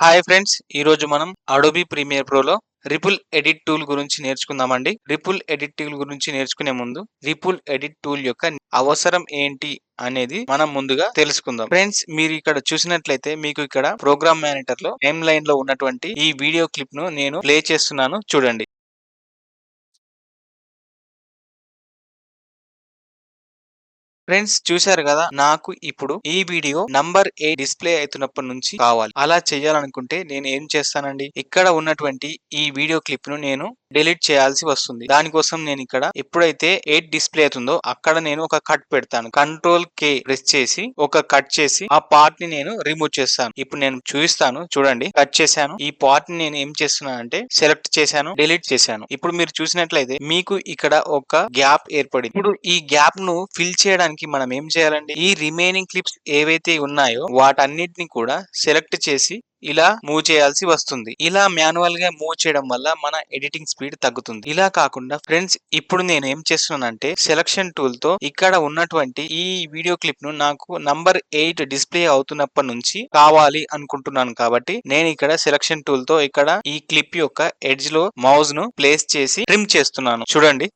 Hi friends ఈ రోజు మనం అడోబీ ప్రీమియర్ ప్రోలో రిపుల్ ఎడిట్ టూల్ గురించి నేర్చుకుందామండి. రిపుల్ ఎడిట్ టూల్ గురించి నేర్చుకునే ముందు రిపుల్ ఎడిట్ టూల్ యొక్క అవసరం ఏంటి అనేది మనం ముందుగా తెలుసుకుందాం. ఫ్రెండ్స్ మీరు ఇక్కడ చూసినట్లయితే మీకు ఇక్కడ ప్రోగ్రామ్ మేనేటర్లో టైమ్ లైన్లో ఉన్నటువంటి ఈ వీడియో క్లిప్ను నేను ప్లే చేస్తున్నాను. చూడండి. ఫ్రెండ్స్ చూశారు కదా? నాకు ఇప్పుడు ఈ వీడియో నంబర్ ఏ డిస్ప్లే అవుతున్నప్పటి నుంచి కావాలి. అలా చేయాలనుకుంటే నేను ఏం చేస్తానండి? ఇక్కడ ఉన్నటువంటి ఈ వీడియో క్లిప్ను నేను డిలీట్ చేయాల్సి వస్తుంది. దానికోసం నేను ఇక్కడ ఎప్పుడైతే ఎయిట్ డిస్ప్లే అవుతుందో అక్కడ నేను ఒక కట్ పెడతాను. కంట్రోల్ కే ప్రెస్ చేసి ఒక కట్ చేసి ఆ పార్ట్ని నేను రిమూవ్ చేస్తాను. ఇప్పుడు నేను చూపిస్తాను చూడండి. కట్ చేశాను. ఈ పార్ట్ని నేను ఏం చేస్తున్నాను అంటే సెలెక్ట్ చేశాను డిలీట్ చేశాను. ఇప్పుడు మీరు చూసినట్లయితే మీకు ఇక్కడ ఒక గ్యాప్ ఏర్పడింది. ఇప్పుడు ఈ గ్యాప్ను ఫిల్ చేయడానికి మనం ఏం చేయాలండి? ఈ రిమైనింగ్ క్లిప్స్ ఏవైతే ఉన్నాయో వాటన్నిటిని కూడా సెలెక్ట్ చేసి ఇలా మూవ్ చేయాల్సి వస్తుంది. ఇలా మాన్యువల్గా మూవ్ చేయడం వల్ల మన ఎడిటింగ్ స్పీడ్ తగ్గుతుంది. ఇలా కాకుండా ఫ్రెండ్స్ ఇప్పుడు నేను ఏం చేస్తున్నానంటే సెలక్షన్ టూల్తో ఇక్కడ ఉన్నటువంటి ఈ వీడియో క్లిప్ను నాకు నంబర్ ఎయిట్ డిస్ప్లే అవుతున్నప్పటి నుంచి కావాలి అనుకుంటున్నాను కాబట్టి నేను ఇక్కడ సెలక్షన్ టూల్తో ఇక్కడ ఈ క్లిప్ యొక్క ఎడ్జ్లో మౌజ్ను ప్లేస్ చేసి ట్రిమ్ చేస్తున్నాను. చూడండి.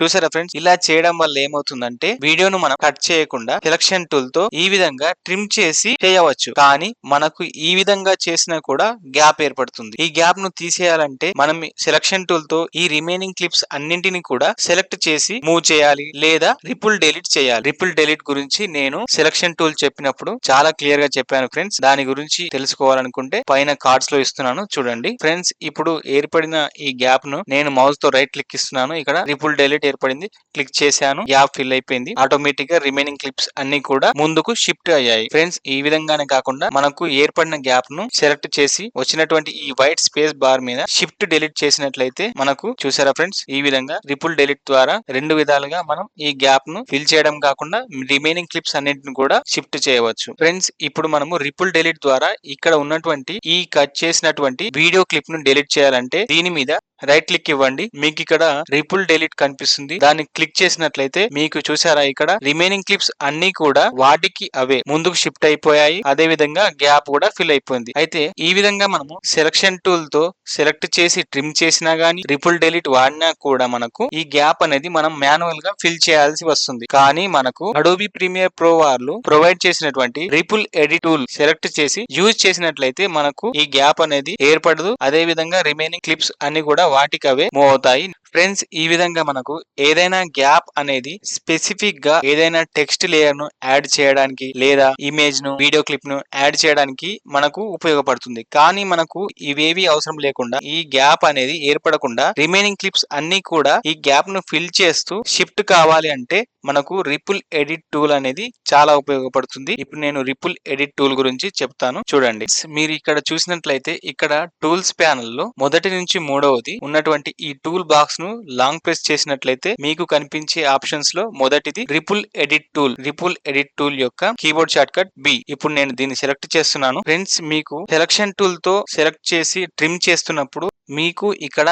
చూసారా ఫ్రెండ్స్ ఇలా చేయడం వల్ల ఏమవుతుందంటే వీడియోను మనం కట్ చేయకుండా సెలక్షన్ టూల్తో ఈ విధంగా ట్రిమ్ చేసి చేయవచ్చు. కానీ మనకు ఈ విధంగా చేసినా కూడా గ్యాప్ ఏర్పడుతుంది. ఈ గ్యాప్ను తీసేయాలంటే మనం సెలక్షన్ టూల్తో ఈ రిమైనింగ్ క్లిప్స్ అన్నింటిని కూడా సెలెక్ట్ చేసి మూవ్ చేయాలి లేదా రిపుల్ డెలిట్ చేయాలి. రిపుల్ డెలిట్ గురించి నేను సెలక్షన్ టూల్ చెప్పినప్పుడు చాలా క్లియర్గా చెప్పాను ఫ్రెండ్స్ దాని గురించి తెలుసుకోవాలనుకుంటే పైన కార్డ్స్లో ఇస్తున్నాను. చూడండి. ఫ్రెండ్స్ ఇప్పుడు ఏర్పడిన ఈ గ్యాప్ను నేను మౌస్తో రైట్ క్లిక్ ఇస్తున్నాను. ఇక్కడ రిపుల్ డెలిట్ ఏర్పడింది. క్లిక్ చేశాను. గ్యాప్ ఫిల్ అయిపోయింది. ఆటోమేటిక్గా రిమైనింగ్ క్లిప్స్ అన్ని కూడా ముందుకు షిఫ్ట్ అయ్యాయి. ఫ్రెండ్స్ ఈ విధంగానే కాకుండా మనకు ఏర్పడిన గ్యాప్ను సెలెక్ట్ చేసి వచ్చినటువంటి ఈ వైట్ స్పేస్ బార్ మీద షిఫ్ట్ డెలిట్ చేసినట్లయితే మనకు చూసారా ఫ్రెండ్స్? ఈ విధంగా రిపుల్ డెలిట్ ద్వారా రెండు విధాలుగా మనం ఈ గ్యాప్ను ఫిల్ చేయడం కాకుండా రిమైనింగ్ క్లిప్స్ అన్నింటిని కూడా షిఫ్ట్ చేయవచ్చు. ఫ్రెండ్స్ ఇప్పుడు మనము రిపుల్ డెలిట్ ద్వారా ఇక్కడ ఉన్నటువంటి ఈ కట్ చేసినటువంటి వీడియో క్లిప్ను డెలిట్ చేయాలంటే దీని మీద రైట్ క్లిక్ ఇవ్వండి. మీకు ఇక్కడ రిపుల్ డెలిట్ కనిపిస్తుంది. దాన్ని క్లిక్ చేసినట్లయితే మీకు చూసారా ఇక్కడ? రిమైనింగ్ క్లిప్స్ అన్ని కూడా వాటికి అవే. ముందుకు షిఫ్ట్ అయిపోయాయి. అదే విధంగా గ్యాప్ కూడా ఫిల్ అయిపోయింది. అయితే ఈ విధంగా మనము సెలక్షన్ టూల్తో సెలెక్ట్ చేసి ట్రిమ్ చేసినా గానీ రిపుల్ డెలిట్ వాడినా కూడా మనకు ఈ గ్యాప్ అనేది మనం మాన్యువల్గా ఫిల్ చేయాల్సి వస్తుంది. కానీ మనకు అడోబీ ప్రీమియర్ ప్రో వాళ్ళు ప్రొవైడ్ చేసినటువంటి రిపుల్ ఎడిట్ టూల్ సెలెక్ట్ చేసి యూజ్ చేసినట్లయితే మనకు ఈ గ్యాప్ అనేది ఏర్పడదు. అదే విధంగా రిమైనింగ్ క్లిప్స్ అన్ని కూడా వాటికి అవే మూవ్ అవుతాయి. ఫ్రెండ్స్ ఈ విధంగా మనకు ఏదైనా గ్యాప్ అనేది స్పెసిఫిక్గా ఏదైనా టెక్స్ట్ లేయర్ను యాడ్ చేయడానికి లేదా ఇమేజ్ను వీడియో క్లిప్ను యాడ్ చేయడానికి మనకు ఉపయోగపడుతుంది. కానీ మనకు ఇవేవి అవసరం లేకుండా ఈ గ్యాప్ అనేది ఏర్పడకుండా రిమైనింగ్ క్లిప్స్ అన్ని కూడా ఈ గ్యాప్ను ఫిల్ చేస్తూ షిఫ్ట్ కావాలి అంటే మనకు రిపుల్ ఎడిట్ టూల్ అనేది చాలా ఉపయోగపడుతుంది. ఇప్పుడు నేను రిపుల్ ఎడిట్ టూల్ గురించి చెప్తాను. చూడండి. మీరు ఇక్కడ చూసినట్లయితే ఇక్కడ టూల్స్ ప్యానల్లో మొదటి నుంచి మూడవది ఉన్నటువంటి ఈ టూల్ బాక్స్ను లాంగ్ ప్రెస్ చేసినట్లయితే మీకు కనిపించే ఆప్షన్స్లో మొదటిది ripple edit tool ripple edit tool యొక్క కీబోర్డ్ షార్ట్ కట్ బి ఇప్పుడు నేను దీన్ని సెలెక్ట్ చేస్తున్నాను. ఫ్రెండ్స్ మీకు సెలక్షన్ టూల్తో సెలెక్ట్ చేసి ట్రిమ్ చేస్తున్నప్పుడు మీకు ఇక్కడ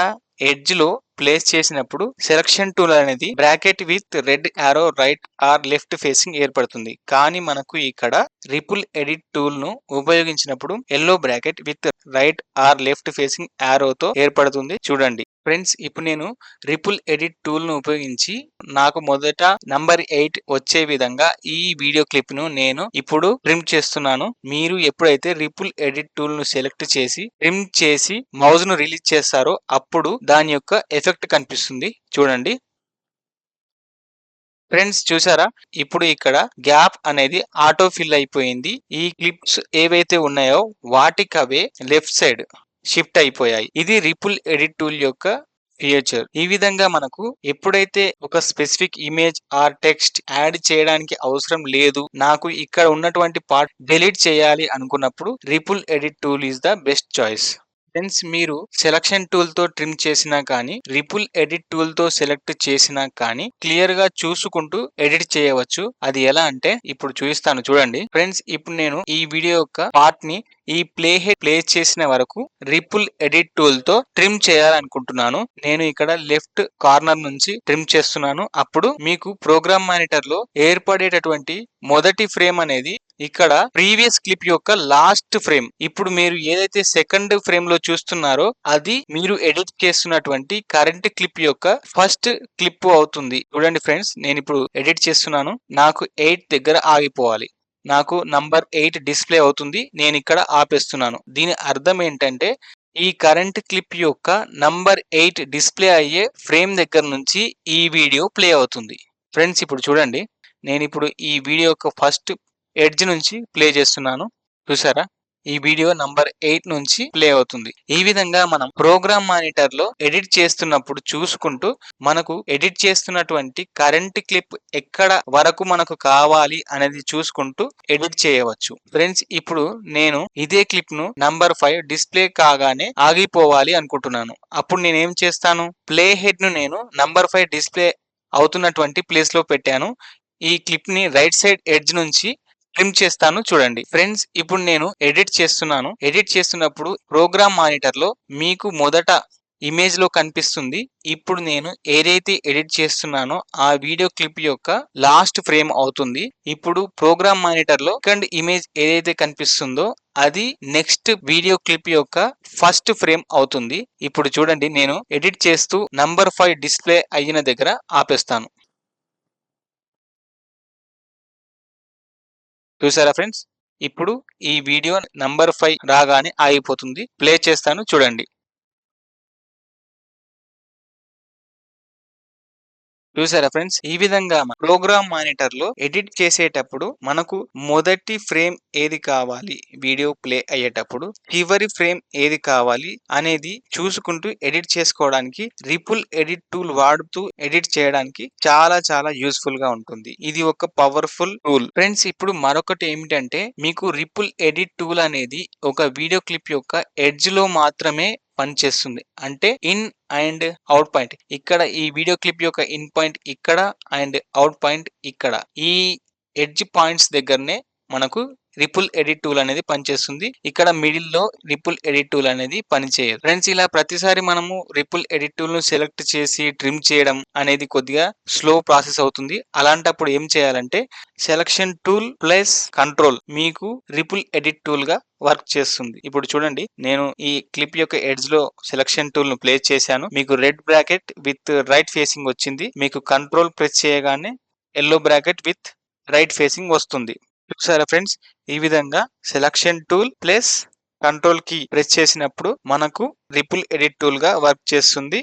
ఎడ్జ్లో ప్లేస్ చేసినప్పుడు సెలక్షన్ టూల్ అనేది bracket with red arrow right or left facing ఏర్పడుతుంది. కానీ మనకు ఇక్కడ రిపుల్ ఎడిట్ టూల్ను ఉపయోగించినప్పుడు yellow bracket with right or left facing ఆరోతో ఏర్పడుతుంది. చూడండి. ఫ్రెండ్స్ ఇప్పుడు నేను రిపుల్ ఎడిట్ టూల్ను ఉపయోగించి నాకు మొదట నంబర్ ఎయిట్ వచ్చే విధంగా ఈ వీడియో క్లిప్ను నేను ఇప్పుడు ట్రిమ్ చేస్తున్నాను. మీరు ఎప్పుడైతే రిపుల్ ఎడిట్ టూల్ను సెలెక్ట్ చేసి ట్రిమ్ చేసి మౌజ్ను రిలీజ్ చేస్తారో అప్పుడు దాని యొక్క ఎఫెక్ట్ కనిపిస్తుంది. చూడండి. ఫ్రెండ్స్ చూసారా? ఇప్పుడు ఇక్కడ గ్యాప్ అనేది ఆటో ఫిల్ అయిపోయింది. ఈ క్లిప్స్ ఏవైతే ఉన్నాయో వాటికవే అవే లెఫ్ట్ సైడ్ షిఫ్ట్ అయిపోయాయి. ఇది రిపుల్ ఎడిట్ టూల్ యొక్క ఫీచర్ ఈ విధంగా మనకు ఎప్పుడైతే ఒక specific image or text add చేయడానికి అవసరం లేదు నాకు ఇక్కడ ఉన్నటువంటి పార్ట్ డిలీట్ చేయాలి అనుకున్నప్పుడు ripple edit tool is the best choice friends మీరు సెలక్షన్ టూల్తో ట్రిమ్ చేసినా కానీ రిపుల్ ఎడిట్ టూల్తో సెలెక్ట్ చేసినా కానీ క్లియర్గా చూసుకుంటూ ఎడిట్ చేయవచ్చు. అది ఎలా అంటే ఇప్పుడు చూపిస్తాను చూడండి. ఫ్రెండ్స్ ఇప్పుడు నేను ఈ వీడియో యొక్క పార్ట్ని ఈ ప్లే హెడ్ ప్లే చేసిన వరకు రిపుల్ ఎడిట్ టూల్తో ట్రిమ్ చేయాలనుకుంటున్నాను. నేను ఇక్కడ లెఫ్ట్ కార్నర్ నుంచి ట్రిమ్ చేస్తున్నాను. అప్పుడు మీకు ప్రోగ్రామ్ మానిటర్లో ఏర్పడేటటువంటి మొదటి ఫ్రేమ్ అనేది ఇక్కడ ప్రీవియస్ క్లిప్ యొక్క లాస్ట్ ఫ్రేమ్. ఇప్పుడు మీరు ఏదైతే సెకండ్ ఫ్రేమ్లో చూస్తున్నారో అది మీరు ఎడిట్ చేస్తున్నటువంటి కరెంట్ క్లిప్ యొక్క ఫస్ట్ క్లిప్ అవుతుంది. చూడండి ఫ్రెండ్స్ నేను ఇప్పుడు ఎడిట్ చేస్తున్నాను. నాకు ఎయిట్ దగ్గర ఆగిపోవాలి. నాకు నంబర్ ఎయిట్ డిస్ప్లే అవుతుంది. నేను ఇక్కడ ఆపేస్తున్నాను. దీని అర్థం ఏంటంటే ఈ కరెంట్ క్లిప్ యొక్క నంబర్ ఎయిట్ డిస్ప్లే అయ్యే ఫ్రేమ్ దగ్గర నుంచి ఈ వీడియో ప్లే అవుతుంది. ఫ్రెండ్స్ ఇప్పుడు చూడండి. నేను ఇప్పుడు ఈ వీడియో యొక్క ఫస్ట్ ఎడ్జ్ నుంచి ప్లే చేస్తున్నాను. చూసారా? ఈ వీడియో నంబర్ ఎయిట్ నుంచి ప్లే అవుతుంది. ఈ విధంగా మనం ప్రోగ్రామ్ మానిటర్లో ఎడిట్ చేస్తున్నప్పుడు చూసుకుంటూ మనకు ఎడిట్ చేస్తున్నటువంటి కరెంట్ క్లిప్ ఎక్కడ వరకు మనకు కావాలి అనేది చూసుకుంటూ ఎడిట్ చేయవచ్చు. ఫ్రెండ్స్ ఇప్పుడు నేను ఇదే క్లిప్ను నంబర్ ఫైవ్ డిస్ప్లే కాగానే ఆగిపోవాలి అనుకుంటున్నాను. అప్పుడు నేను ఏం చేస్తాను? ప్లే హెడ్ను నేను నంబర్ ఫైవ్ డిస్ప్లే అవుతున్నటువంటి ప్లేస్లో పెట్టాను. ఈ క్లిప్ని రైట్ సైడ్ ఎడ్జ్ నుంచి ట్రిమ్ చేస్తాను చూడండి. ఫ్రెండ్స్ ఇప్పుడు నేను ఎడిట్ చేస్తున్నాను. ఎడిట్ చేస్తున్నప్పుడు ప్రోగ్రామ్ మానిటర్లో మీకు మొదట ఇమేజ్లో కనిపిస్తుంది. ఇప్పుడు నేను ఏదైతే ఎడిట్ చేస్తున్నానో ఆ వీడియో క్లిప్ యొక్క లాస్ట్ ఫ్రేమ్ అవుతుంది. ఇప్పుడు ప్రోగ్రామ్ మానిటర్లో సెకండ్ ఇమేజ్ ఏదైతే కనిపిస్తుందో అది నెక్స్ట్ వీడియో క్లిప్ యొక్క ఫస్ట్ ఫ్రేమ్ అవుతుంది. ఇప్పుడు చూడండి నేను ఎడిట్ చేస్తూ నంబర్ ఫైవ్ డిస్ప్లే అయిన దగ్గర ఆపేస్తాను. చూసారా ఫ్రెండ్స్? ఇప్పుడు ఈ వీడియో నంబర్ ఫైవ్ రాగానే ఆగిపోతుంది. ప్లే చేస్తాను చూడండి. చూసారా ఫ్రెండ్స్? ఈ విధంగా ప్రోగ్రామ్ మానిటర్లో ఎడిట్ చేసేటప్పుడు మనకు మొదటి ఫ్రేమ్ ఏది కావాలి? వీడియో ప్లే అయ్యేటప్పుడు చివరి ఫ్రేమ్ ఏది కావాలి? అనేది చూసుకుంటూ ఎడిట్ చేసుకోవడానికి రిపుల్ ఎడిట్ టూల్ వాడుతూ ఎడిట్ చేయడానికి చాలా చాలా యూస్ఫుల్గా ఉంటుంది. ఇది ఒక పవర్ఫుల్ టూల్. ఫ్రెండ్స్ ఇప్పుడు మరొకటి ఏమిటంటే మీకు రిపుల్ ఎడిట్ టూల్ అనేది ఒక వీడియో క్లిప్ యొక్క ఎడ్జ్లో మాత్రమే పనిచేస్తుంది అంటే ఇన్ అండ్ అవుట్ పాయింట్ ఇక్కడ ఈ వీడియో క్లిప్ యొక్క ఇన్ పాయింట్ ఇక్కడ అండ్ అవుట్ పాయింట్ ఇక్కడ. ఈ ఎడ్జ్ పాయింట్స్ దగ్గరనే మనకు రిపుల్ ఎడిట్ టూల్ అనేది పనిచేస్తుంది. ఇక్కడ మిడిల్లో రిపుల్ ఎడిట్ టూల్ అనేది పనిచేయదు. ఫ్రెండ్స్ ఇలా ప్రతిసారి మనము రిపుల్ ఎడిట్ టూల్ను సెలెక్ట్ చేసి ట్రిమ్ చేయడం అనేది కొద్దిగా స్లో ప్రాసెస్ అవుతుంది. అలాంటప్పుడు ఏం చేయాలంటే సెలక్షన్ టూల్ ప్లస్ కంట్రోల్ మీకు రిపుల్ ఎడిట్ టూల్గా వర్క్ చేస్తుంది. ఇప్పుడు చూడండి నేను ఈ క్లిప్ యొక్క ఎడ్జ్లో సెలక్షన్ టూల్ను ప్లేస్ చేశాను. మీకు red bracket with right facing వచ్చింది. మీకు కంట్రోల్ ప్రెస్ చేయగానే yellow bracket with right facing వస్తుంది. చూసారా ఫ్రెండ్స్ ఈ విధంగా selection tool plus control key press చేసినప్పుడు మనకు రిపుల్ ఎడిట్ టూల్గా వర్క్ చేస్తుంది.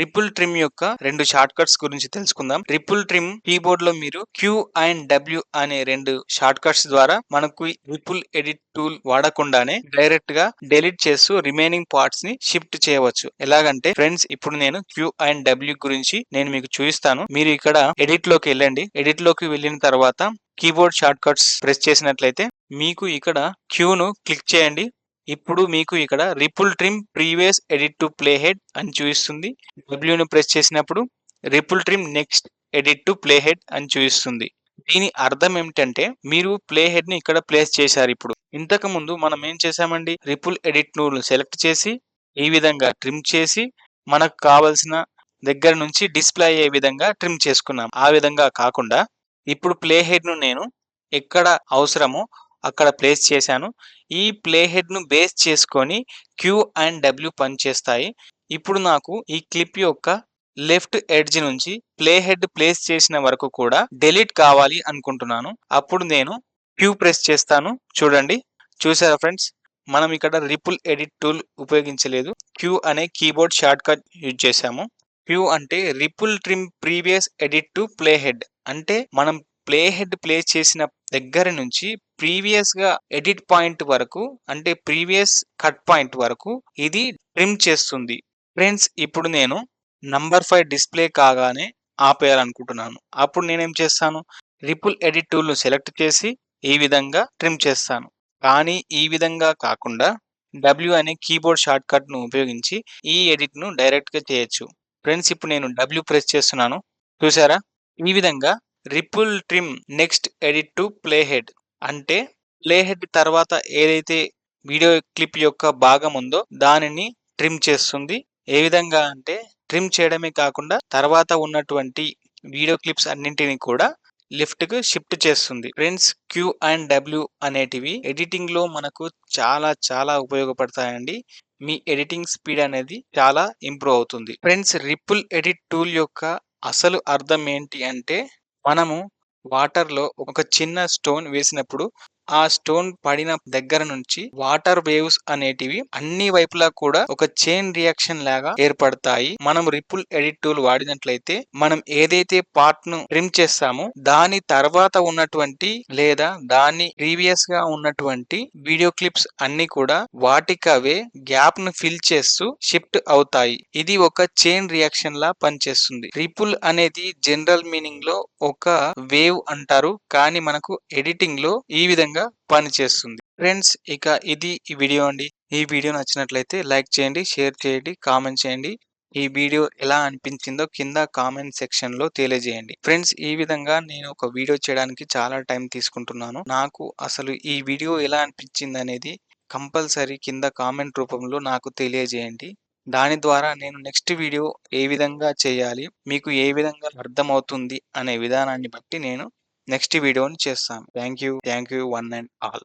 రిపుల్ ట్రిమ్ యొక్క రెండు షార్ట్ కట్స్ గురించి తెలుసుకుందాం. రిపుల్ ట్రిమ్ కీబోర్డ్లో మీరు క్యూ అండ్ డబ్ల్యూ అనే రెండు షార్ట్ కట్స్ ద్వారా మనకు రిపుల్ ఎడిట్ టూల్ వాడకుండానే డైరెక్ట్గా డెలీట్ చేస్తూ రిమైనింగ్ పార్ట్స్ని షిఫ్ట్ చేయవచ్చు. ఎలాగంటే ఫ్రెండ్స్ ఇప్పుడు నేను క్యూ అండ్ డబ్ల్యూ గురించి నేను మీకు చూపిస్తాను. మీరు ఇక్కడ ఎడిట్లోకి వెళ్ళండి. ఎడిట్లోకి వెళ్ళిన తర్వాత కీబోర్డ్ షార్ట్ కట్స్ ప్రెస్ చేసినట్లయితే మీకు ఇక్కడ క్యూను క్లిక్ చేయండి. ఇప్పుడు మీకు ఇక్కడ ripple trim previous edit to play head అని చూపిస్తుంది. డబ్ల్యూని ప్రెస్ చేసినప్పుడు ripple trim next edit to play head అని చూపిస్తుంది. దీని అర్థం ఏమిటంటే మీరు ప్లే హెడ్ని ఇక్కడ ప్లేస్ చేశారు ఇప్పుడు. ఇంతకు ముందు మనం ఏం చేసామండి రిపుల్ ఎడిట్ను సెలెక్ట్ చేసి ఈ విధంగా ట్రిమ్ చేసి మనకు కావలసిన దగ్గర నుంచి డిస్ప్లే అయ్యే విధంగా ట్రిమ్ చేసుకున్నాం. ఆ విధంగా కాకుండా ఇప్పుడు ప్లే హెడ్ను నేను ఎక్కడ అవసరమో అక్కడ ప్లేస్ చేశాను. ఈ ప్లే బేస్ చేసుకొని క్యూ అండ్ డబ్ల్యూ పనిచేస్తాయి. ఇప్పుడు నాకు ఈ క్లిప్ యొక్క లెఫ్ట్ ఎడ్జ్ నుంచి ప్లే హెడ్ ప్లేస్ చేసిన వరకు కూడా డెలీట్ కావాలి అనుకుంటున్నాను. అప్పుడు నేను క్యూ ప్రెస్ చేస్తాను. చూడండి. చూసారా ఫ్రెండ్స్? మనం ఇక్కడ రిపుల్ ఎడిట్ టూల్ ఉపయోగించలేదు. క్యూ అనే కీబోర్డ్ షార్ట్ కట్ యూజ్ చేసాము క్యూ అంటే ripple trim previous edit to play head అంటే మనం ప్లే హెడ్ ప్లే చేసిన దగ్గర నుంచి ప్రీవియస్గా ఎడిట్ పాయింట్ వరకు అంటే ప్రీవియస్ కట్ పాయింట్ వరకు ఇది ట్రిమ్ చేస్తుంది. ఫ్రెండ్స్ ఇప్పుడు నేను నంబర్ ఫైవ్ డిస్ప్లే కాగానే ఆపేయాలనుకుంటున్నాను. అప్పుడు నేనేం చేస్తాను? రిపుల్ ఎడిట్ టూల్ను సెలెక్ట్ చేసి ఈ విధంగా ట్రిమ్ చేస్తాను. కానీ ఈ విధంగా కాకుండా డబ్ల్యూ అనే కీబోర్డ్ షార్ట్ ఉపయోగించి ఈ ఎడిట్ను డైరెక్ట్గా చేయొచ్చు. ఫ్రెండ్స్ ఇప్పుడు నేను డబ్ల్యూ ప్రెస్ చేస్తున్నాను. చూసారా? ఈ విధంగా ripple trim next edit to play head. అంటే ప్లే హెడ్ తర్వాత ఏదైతే వీడియో క్లిప్ యొక్క భాగం ఉందో దానిని ట్రిమ్ చేస్తుంది. ఏ విధంగా అంటే ట్రిమ్ చేయడమే కాకుండా తర్వాత ఉన్నటువంటి వీడియో క్లిప్స్ అన్నింటినీ కూడా లెఫ్ట్కు షిఫ్ట్ చేస్తుంది. ఫ్రెండ్స్ క్యూ అండ్ డబ్ల్యూ అనేటివి ఎడిటింగ్లో మనకు చాలా చాలా ఉపయోగపడతాయండి. మీ ఎడిటింగ్ స్పీడ్ అనేది చాలా ఇంప్రూవ్ అవుతుంది. ఫ్రెండ్స్ రిపుల్ ఎడిట్ టూల్ యొక్క అసలు అర్థం ఏంటి అంటే మనము వాటర్లో ఒక చిన్న స్టోన్ వేసినప్పుడు ఆ స్టోన్ పడిన దగ్గర నుంచి వాటర్ వేవ్స్ అనేటివి అన్ని వైపులా కూడా ఒక చైన్ రియాక్షన్ లాగా ఏర్పడతాయి. మనం రిపుల్ ఎడిట్ టూల్ వాడినట్లయితే మనం ఏదైతే పార్ట్ను ట్రిమ్ చేస్తామో దాని తర్వాత ఉన్నటువంటి లేదా దాని ప్రీవియస్గా ఉన్నటువంటి వీడియో క్లిప్స్ అన్ని కూడా వాటికవే గ్యాప్ను ఫిల్ చేస్తూ షిఫ్ట్ అవుతాయి. ఇది ఒక చైన్ రియాక్షన్ లా పనిచేస్తుంది. రిపుల్ అనేది జనరల్ మీనింగ్లో ఒక వేవ్ అంటారు. కానీ మనకు ఎడిటింగ్లో ఈ విధంగా పనిచేస్తుంది ఫ్రెండ్స్ ఇక ఇది ఈ వీడియో అండి. ఈ వీడియో నచ్చినట్లయితే లైక్ చేయండి షేర్ చేయండి కామెంట్ చేయండి. ఈ వీడియో ఎలా అనిపించిందో కింద కామెంట్ సెక్షన్లో తెలియజేయండి. ఫ్రెండ్స్ ఈ విధంగా నేను ఒక వీడియో చేయడానికి చాలా టైం తీసుకుంటున్నాను. నాకు అసలు ఈ వీడియో ఎలా అనిపించింది అనేది కంపల్సరీ కింద కామెంట్ రూపంలో నాకు తెలియజేయండి. దాని ద్వారా నేను నెక్స్ట్ వీడియో ఏ విధంగా చేయాలి మీకు ఏ విధంగా అర్థమవుతుంది అనే విధానాన్ని బట్టి నేను నెక్స్ట్ వీడియోని చేస్తాను thank you thank you one and all